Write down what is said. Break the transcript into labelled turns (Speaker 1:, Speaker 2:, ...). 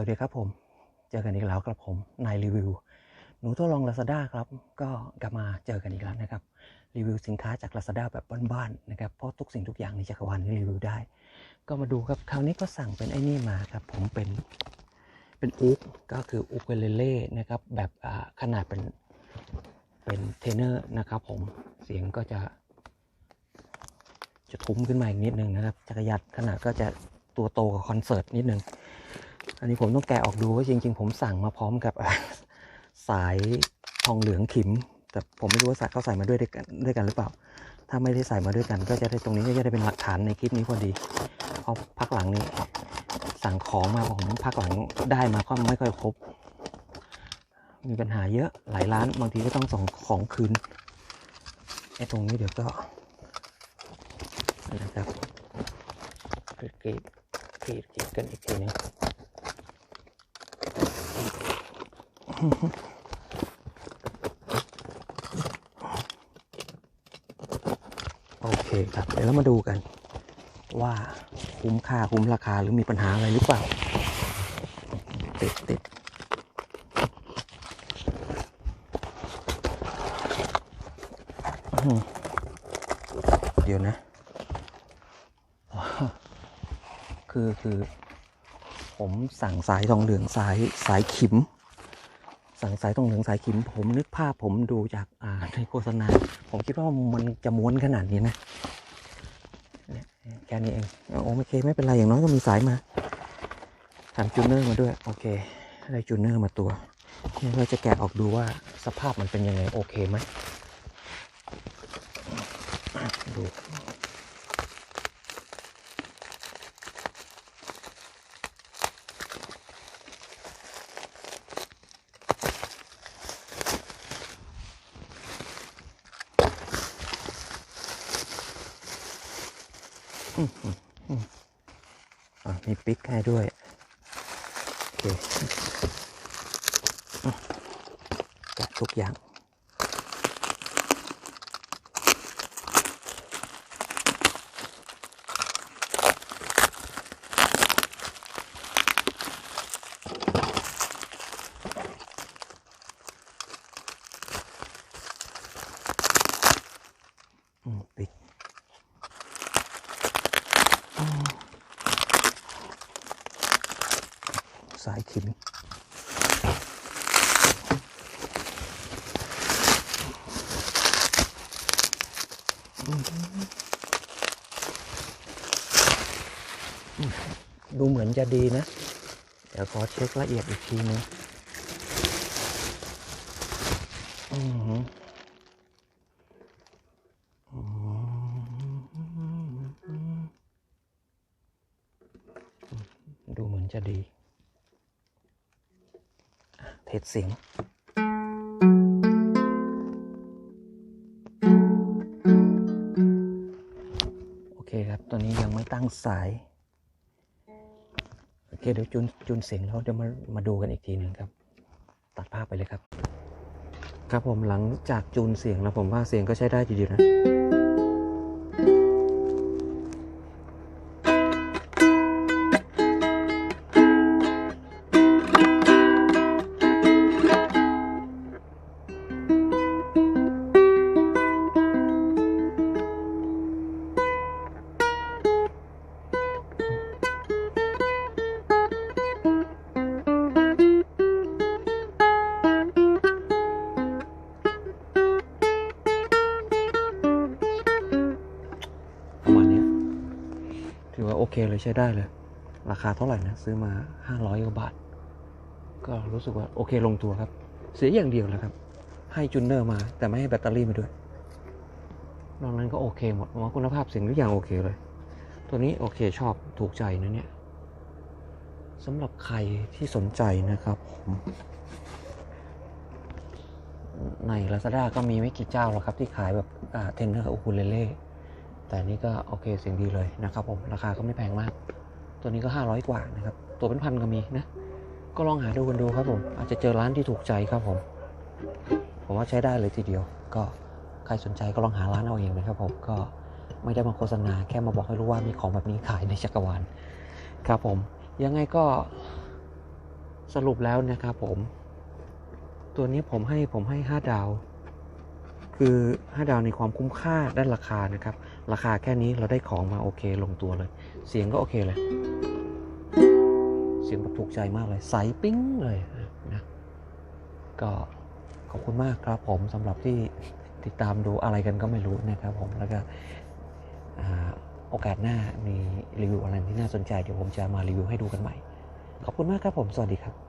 Speaker 1: วัสดีครับผม เจอกันอีกแล้วกับผมนายรีวิว หนูทดลอง Lazada ครับ ก็กลับมาเจอกันอีกแล้วนะครับ รีวิวสินค้าจาก Lazada แบบบ้านๆนะครับ เพราะทุกสิ่งทุกอย่างในจักรวาลนี้รีวิวได้ ก็มาดูครับ คราวนี้ก็สั่งเป็นไอ้นี่มาครับ ผมเป็นเป็นอุกก็คืออุกเวเลเล่นะครับแบบขนาดเป็นเป็นเทนเนอร์นะครับผมเสียงก็จะจะทุ้มขึ้นมาอีกนิดนึงนะครับ จักรยานขนาดก็จะตัวโตกว่าคอนเสิร์ตนิดนึง อันนี้ผมต้องแกะออกดูว่าจริง ๆ ผมสั่งมาพร้อมกับสายทองเหลืองขิม แต่ผมไม่รู้ว่าใส่เขาใส่มาด้วยด้วยกันหรือเปล่า ถ้าไม่ได้ใส่มาด้วยกัน ก็จะได้ตรงนี้ก็จะได้เป็นหลักฐานในคลิปนี้พอดีเพราะพักหลังนี้ สั่งของมาผมพักหลังได้มาก็ไม่ค่อยครบ มีปัญหาเยอะหลายร้านบางทีก็ต้องส่งของคืนไอ้ตรงนี้เดี๋ยวก็นะครับกรีดกรีดกรีดกรีดกันอีกทีนึง โอเคครับ เดี๋ยวเรามาดูกัน ว่าคุ้มค่าคุ้มราคาหรือมีปัญหาอะไรหรือเปล่าติดติดเดี๋ยวนะ คือคือ ผมสั่งสายทองเหลืองสายสายขิม สั่งสายทองเหลืองสายขิมผมนึกภาพผมดูจากอ่าในโฆษณา ผมคิดว่ามันจะม้วนขนาดนี้นะเนี่ยแค่นี้เองโอเคไม่เป็นไรอย่างน้อยก็มีสายมาทำจูเนอร์มาด้วย โอเคได้จูเนอร์มาตัวเนี่ยเราจะแกะออกดูว่าสภาพมันเป็นยังไง โอเคไหมดู มีปิ๊กให้ด้วย โอเคอะแกะทุกอย่างปิดอืมสายขิมอืมอืมดูเหมือนจะดีนะ เดี๋ยวขอเช็คละเอียดอีกทีนึงดูเหมือนจะดี เทสเสียงโอเคครับตอนนี้ยังไม่ตั้งสาย โอเคเดี๋ยวจูนจูนเสียงแล้วเดี๋ยวมามาดูกันอีกทีหนึ่งครับ ตัดภาพไปเลยครับ ครับผมหลังจากจูนเสียงแล้วผมว่าเสียงก็ใช้ได้ดีนะ โอเคเลยใช้ได้เลย ราคาเท่าไหร่นะ ซื้อมา 500กว่าบาท ก็รู้สึกว่าโอเคลงตัวครับ เสียอย่างเดียวแหละครับ ให้จูนเนอร์มา แต่ไม่ให้แบตเตอรี่มาด้วยนอกนั้นก็โอเคหมดว่าคุณภาพเสียงทุกอย่างโอเคเลย ตัวนี้โอเคชอบถูกใจนะเนี่ยสำหรับใครที่สนใจนะครับผมใน Lazada ก็มีไม่กี่เจ้าหรอกครับที่ขายแบบเทนเนอร์อูคูเลเล่ แต่นนี่ก็โอเคเสียงดีเลยนะครับผมราคาก็ไม่แพงมาก ตัวนี้ก็ 500 กว่านะครับ ตัวเป็นพันก็มีนะ ก็ลองหาดูกันดูครับผม อาจจะเจอร้านที่ถูกใจครับผม ผมว่าใช้ได้เลยทีเดียว ก็ใครสนใจก็ลองหาร้านเอาเองนะครับผมก็ไม่ได้มาโฆษณาแค่มาบอกให้รู้ว่ามีของแบบนี้ขายในจักรวาลครับผมยังไงก็สรุปแล้วนะครับผม ตัวนี้ผมให้ผมให้ 5 ดาว คือ 5 ดาวในความคุ้มค่าด้านราคานะครับ ราคาแค่นี้เราได้ของมาโอเคลงตัวเลย เสียงก็โอเคเลย เสียงแบบถูกใจมากเลย ใสปิ้งเลยนะก็ขอบคุณมากครับผมสำหรับที่ติดตามดูอะไรกันก็ไม่รู้นะครับผมแล้วก็โอกาสหน้ามีรีวิวอะไรที่น่าสนใจเดี๋ยวผมจะมารีวิวให้ดูกันใหม่ ขอบคุณมากครับผม สวัสดีครับ